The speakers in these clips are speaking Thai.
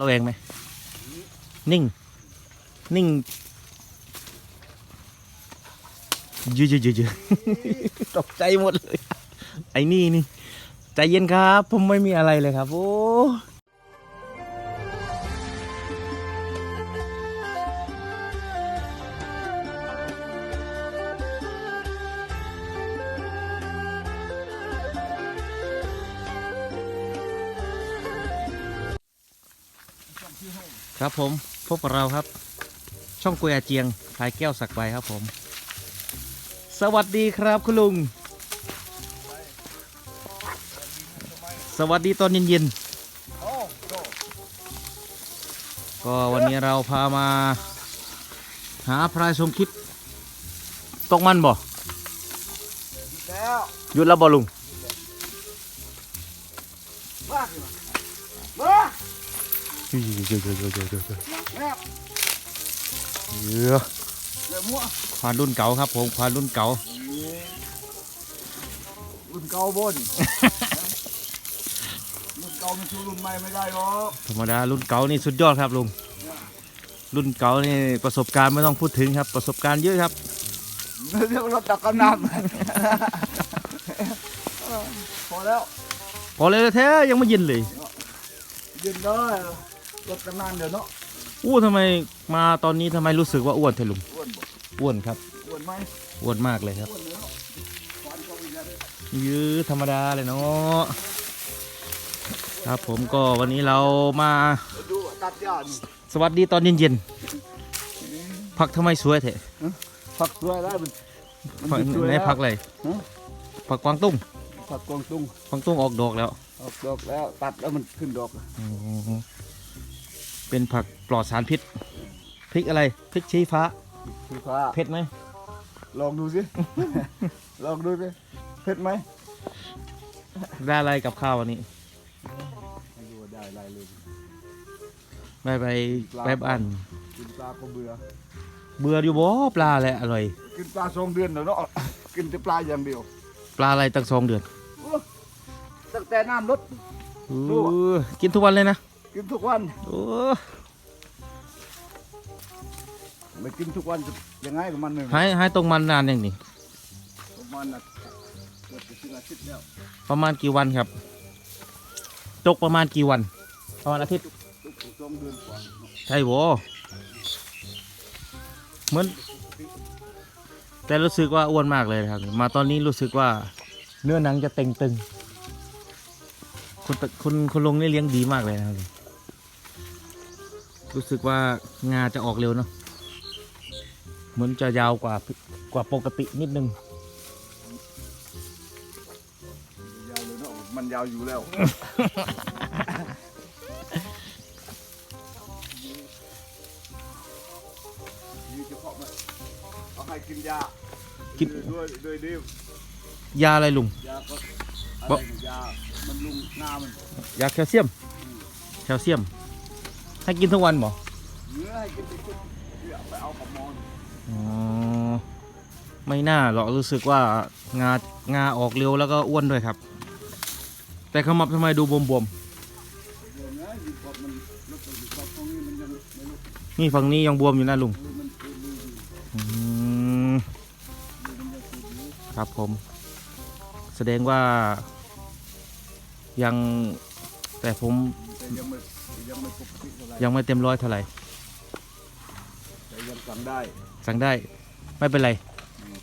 ระแวงไหม นิ่ง นิ่งยืดยืดยืดตกใจหมดเลย ไอ้นี่นี่ ใจเย็นครับ ผมไม่มีอะไรเลยครับ โอ้ ครับผมพบกับเราครับ ช่องกุยอาเจียงขายแก้วสักใบครับผม สวัสดีครับคุณลุง สวัสดีตอนเย็นๆก็วันนี้เราพามา หาพรายสมคิดตกมันบ่แล้วหยุดแล้วบ่ลุง เยอะเยอะเยอะเยอะเยอะเยอะเยอะเยวมั่วควานรุ่นเก่าครับผมควานรุ่นเก่ารุ่นเก่าบนรุ่นเก่ามันสู้รุ่นใหม่ไม่ได้หรอกธรรมดารุ่นเก่านี่สุดยอดครับลุงรุ่นเก่านี่ประสบการณ์ไม่ต้องพูดถึงครับ ประสบการณ์เยอะครับเรียกรถตักกำน้ำพอแล้วพอเลยแท้ยังไม่ย็นเลยยืนได้ รถกำน้ำเดี๋ยวเนาะอู้ทำไมมาตอนนี้ทำไมรู้สึกว่าอ้วนเทลุงอ้วนบ่อ้วนครับอ้วนไหมอ้วนมากเลยครับอ้วนเลยเนาะควันก็อีกแล้วยื้อธรรมดาเลยเนาะครับผมก็วันนี้เรามาดูตัดหญ้านี่สวัสดีตอนเย็นๆผักทำไมสวยเถอะผักด้วยได้มันผักมันช่วยในแล้วผักอะไรฮะผักกวางตุ้งผักกวางตุ้งกวางตุ้งออกดอกแล้ว ออกดอกแล้วตัดแล้วมันขึ้นดอกอืม เป็นผักปลอดสารพิษพริกอะไรพริกชี้ฟ้าสีฟ้าเผ็ดไหมลองดูสิ ลองดูสิเผ็ดไหมได้อะไรกับข้าววันนี้ไม่รู้ว่าได้อะไรเลยไปไปไปบ้านกินปลาก็เบื่อเบื่ออยู่บ่ปลาแหละอร่อย กินปลาสองเดือนแล้วเนาะกินแต่ปลาอย่างเดียว ปลาอะไรตั้งสองเดือนตั้งแต่น้ำลดอู้ดูอะกินทุกวันเลยนะ กินทุกวัน โอ้ไม่กินทุกวันจะยังไงประมาณหนึ่งหายหายตรงมันนานยังนี่ ประมาณน่ะเกือบจะถึงอาทิตย์แล้วประมาณกี่วันครับ ตกประมาณกี่วัน ประมาณอาทิตย์ ทุกสองเดือนกว่าใช่บ่เหมือน แต่รู้สึกว่าอ้วนมากเลยนะครับ มาตอนนี้รู้สึกว่า เนื้อหนังจะเต่งตึง คุณตคุณคุณลุงนี่เลี้ยงดีมากเลยนะครับ รู้สึกว่างาจะออกเร็วเนาะเหมือนจะยาวกว่ากว่าปกตินิดนึง ยาวเลยเนาะมันยาวอยู่แล้วนี่เฉพาะมันเอาให้กินยากิน ด้วยด้วยดิยาอะไรลุง ยาก็อะบ่ไรเนี่ยยามันลุงหน้ามัน ยาแคลเซียม แคลเซียม ให้กินทุกวันบ่เนื้อให้กินไปชุดเพื่อไปเอากับมอนอ๋อไม่น่าหรอกรู้สึกว่างางาออกเร็วแล้วก็อ้วนด้วยครับ แต่ขมับทำไมดูบวมเดี๋ยวนะอยู่กับมันรถอยู่กับตรงนี้มันยังไม่รู้ๆนี่ฝั่งนี้ยังบวมอยู่นะลุงเออมันเออมันอยู่อืมมันยังสูดอยู่ครับผม แสดงว่ายังแต่ผมแต่ยังไม่ยัง ไม่ปกติเท่าไหร่ยังไม่เต็มร้อยเท่าไหร่แต่ยังสั่งได้สั่งได้ไม่เป็นไร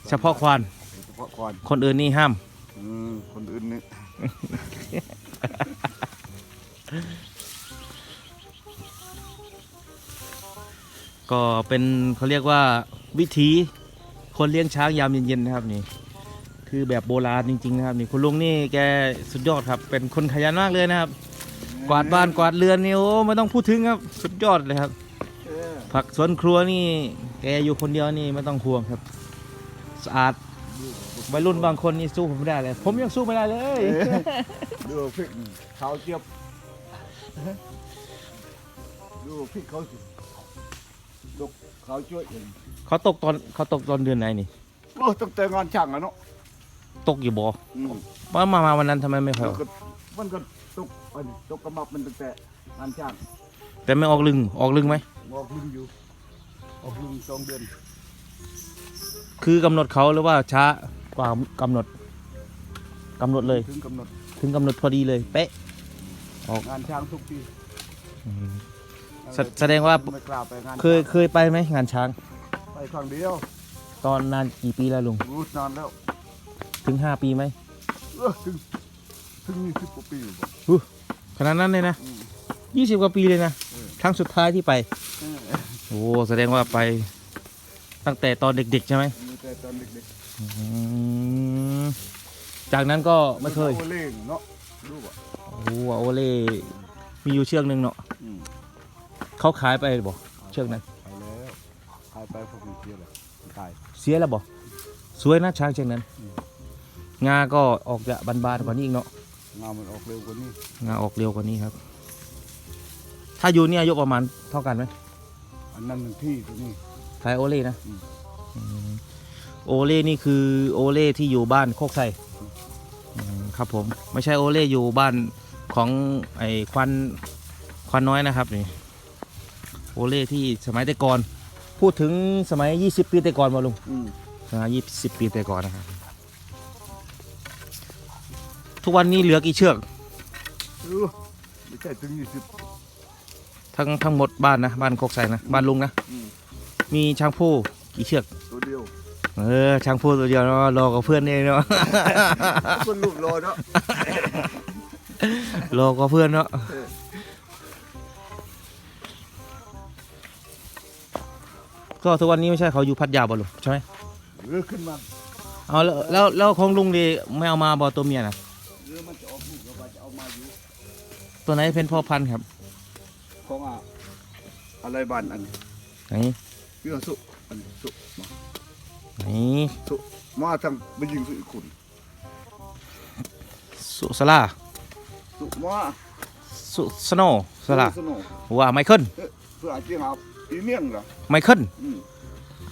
เฉพาะควานเฉพาะก่อนคนอื่นนี่ห้าม อืมคนอื่นนี่ก็เป็นเขาเรียกว่าวิถีคนเลี้ยงช้างยามเย็นๆนะครับนี่ คือแบบโบราณจริงๆนะครับนี่คุณลุงนี่แกสุดยอดครับ เป็นคนขยันมากเลยนะครับ กวาดบ้านกวาดเรือนนี่โอ้ไม่ต้องพูดถึงครับสุดยอดเลยครับ เออผักสวนครัวนี่ แกอยู่คนเดียวนี่ไม่ต้องห่วงครับ สะอาดวัยรุ่นบางคนนี่สู้ผมไม่ได้เลย ผมยังสู้ไม่ได้เลย ดูพริกขาวเจี๊ยบดูพริกเขาสิดกขาวจ้วยเองเขาตกตอนเขาตกตอนเดือนไหนนี่ โอ้ตั้งแต่งานช่างอะเนาะตกอยู่บ่อืมว่ามามาวันนั้นทำไมไม่พอมันก็มันก็ ตกอันนี้ตกกระมับมันตั้งแต่งานช่างแต่ไม่ออกลึงออกลึงไหมออกลุงอยู่ออกลุงสองเดือนคือกำหนดเขาหรือว่าช้ากว่ากำหนดกำหนดเลย ถึงกำหนดถึงกำหนดพอดีเลย เป๊ะ งานช้างทุกปีอืมแสแสดงว่า ไม่กล้าไปงานเคยเคยไปไหมงานช้าง ไปครั้งเดียวตอนนานกี่ปีแล้วลุง รู้นานแล้วถึงห้าปีไหมเออถึง ถึงยี่สิบกว่าปีอยู่บ่ขนาดนั้นเลยนะอืม ยี่สิบกว่าปีเลยนะเออ ครั้งสุดท้ายที่ไป เออโอ้แสดงว่าไปตั้งแต่ตอนเด็ก ๆ ใช่ไหมมีแต่ตอนเด็กอืมจากนั้นก็ๆไม่เคย โอเล่งเนาะรู้ป่ะโอ้โอเล่มีอยู่เชือกหนึ่งเนาะอืมเขาขายไปบอกเชือกนั้น ไปแล้วขายไปพวกมันเสียเลยตาย เสียแล้วบอกสวยนะช้างเชือกนั้น อืม งาก็ออกจะบานๆกว่านี้อีกเนาะ งามันออกเร็วกว่านี้งาออกเร็วกว่านี้ครับ ถ้าอยู่เนี่ยอายุประมาณเท่ากันไหมอันนั้นมันที่ตัวนี้ขายโอเล่นะอืมอืมโอเล่นี่คือโอเล่ที่อยู่บ้านโคกไซอืมครับผมไม่ใช่โอเล่อยู่บ้านของไอ้ควันควันน้อยนะครับนี่โอเล่ที่สมัยแต่ก่อน พูดถึงสมัย 20 ปีแต่ก่อนมาลุงอืมนะ20 ปีแต่ก่อนนะครับ ทุกวันนี้เหลือกี่เชือกเออไม่ใช่ถึงยี่สิบทั้งทั้งหมดบ้านนะ บ้านโคกไซนะ บ้านลุงนะอืมมีช้างผู้กี่เชือก ตัวเดียว เออ ช้างผู้ตัวเดียวเนาะ รอกับเพื่อนเองเนาะคนลูกรอเนาะ รอกับเพื่อนเนาะเออก็ทุกวันนี้ไม่ใช่เขาอยู่พัทยาบ่ลุงใช่ไหมเรือขึ้นมา เอาแล้วแล้วแล้วของลุงดีไม่เอามาบ่ตัวเมียนะ เรือมันจะออกลูกแล้วว่าจะเอามาอยู่ตัวไหนเป็นพ่อพันธุ์ครับของอะอะไรบ้านอันนี้ไหนเรือสุอันนี้สุมาไหนมาทางไปยิงสุอีกคนสุสลาสุมาสุสโนว์สลาสนุกว่าไมเคิลเพื่ออาจจะหาอีเมี่ยงเหรอไมเคิลอืม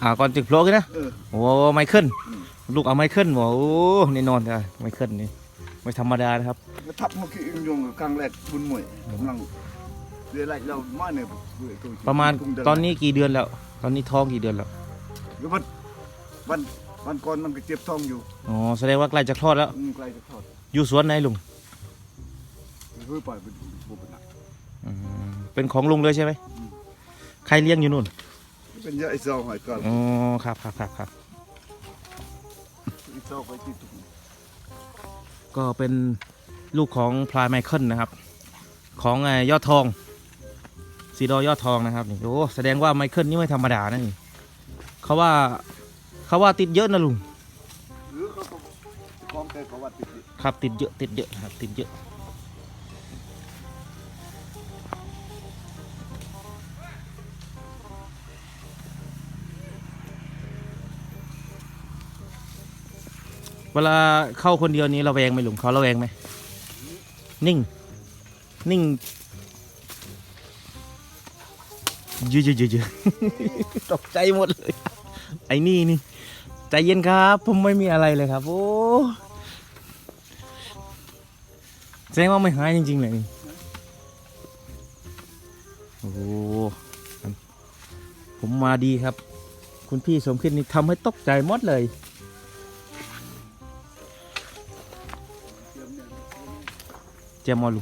อ่าก่อนติดโผล่กันนะเออ โอ้ไมเคิลอืม ลูกเอาไมเคิลบ่โอ้แน่นอนเลยไมเคิลนี่ ไม่ธรรมดานะครับ มาทับเมื่อกี้อิงยงกับกลางแรกบุญหมวยกำลังเรืออะไรเรามาเนี่ยเบื่อตัวประมาณกุเดิตอนนี้กี่เดือนแล้ว ตอนนี้ท้องกี่เดือนแล้วหรือวันวันวันก่อนมันก็เจ็บท้องอยู่อ๋อแสดงว่าใกล้จะคลอดแล้วอืมใกล้จะทอดอยู่สวนไหนลุงเฮ้ยปล่อยเป็นบุบนะอืมเป็นของลุงเลยใช่ไหมอืมใครเลี้ยงอยู่นู่นเป็นเยอะไอ้เจ้าหอยก่อนอ๋อครับครับครับครับไอ้เจ้าไปที่ตุก ก็เป็นลูกของพลายไมเคิลนะครับ ของไอ้ยอดทองสีดอยอดทองนะครับนี่โอ้แสดงว่าไมเคิลนี่ไม่ธรรมดานะนี่เขาว่าเขาว่าติดเยอะนะลุงหรือเขาก็กองแต่ประวัติติดครับติดเยอะติดเยอะครับติดเยอะ เวลาเข้าคนเดียวนี้เราแวงไหมลุงเขาเราแวงไหมนิ่ง นิ่งเยอะเยอะเยอะเยอะตกใจหมดเลย ไอ้นี่นี่ใจเย็นครับ ผมไม่มีอะไรเลยครับ โอ้แสดงว่าไม่หายจริงๆเลยนี่โอ้โหผมมาดีครับ คุณพี่สมคิดนี่ทำให้ตกใจหมดเลย เจมอลุ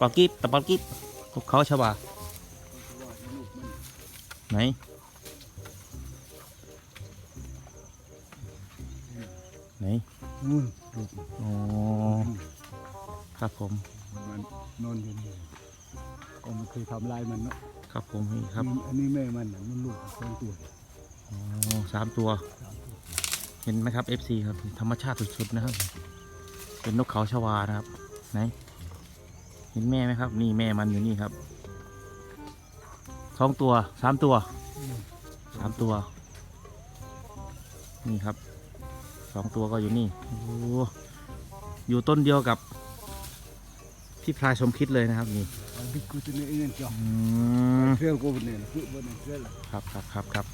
ปากิบตะปากิบพวกเขาชาวาไหนไหนนู่นลูกอ๋อครับผมมันนอนอยู่นี่ก็มันเคยทำลายมันเนาะครับผมนี่ครับนี่อันนี้แม่มันน่ะมันลูกสองตัวอ๋อสามตัว เห็นไหมครับ FC ครับธรรมชาติสุดๆนะครับ เป็นนกเขาชวานะครับ ไหน เห็นแม่ไหมครับ นี่แม่มันอยู่นี่ครับสองตัวสามตัวสามตัว นี่ครับสองตัวก็อยู่นี่โอ้โหอยู่ต้นเดียวกับพี่พลายสมคิดเลยนะครับนี่บิ๊กกูจะเนี่ยเองจ้ะอืมเชื่อกูเนี่ยคือบนเนี่ยเชื่อละครับครับครับครับ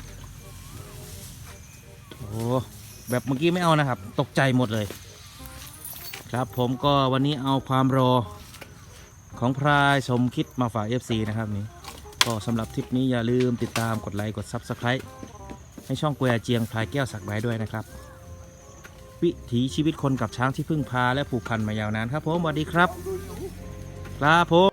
โอ้แบบเมื่อกี้ไม่เอานะครับ ตกใจหมดเลย ครับผมก็วันนี้เอาความรอของพรายสมคิดมาฝาก FC นะครับนี่ก็สำหรับทริปนี้อย่าลืมติดตามกดไลค์กด Subscribe ให้ช่องแกวเจียงพลายแก้วสักไว้ด้วยนะครับ วิถีชีวิตคนกับช้างที่พึ่งพาและผูกพันมายาวนานครับผมสวัสดีครับ ครับผม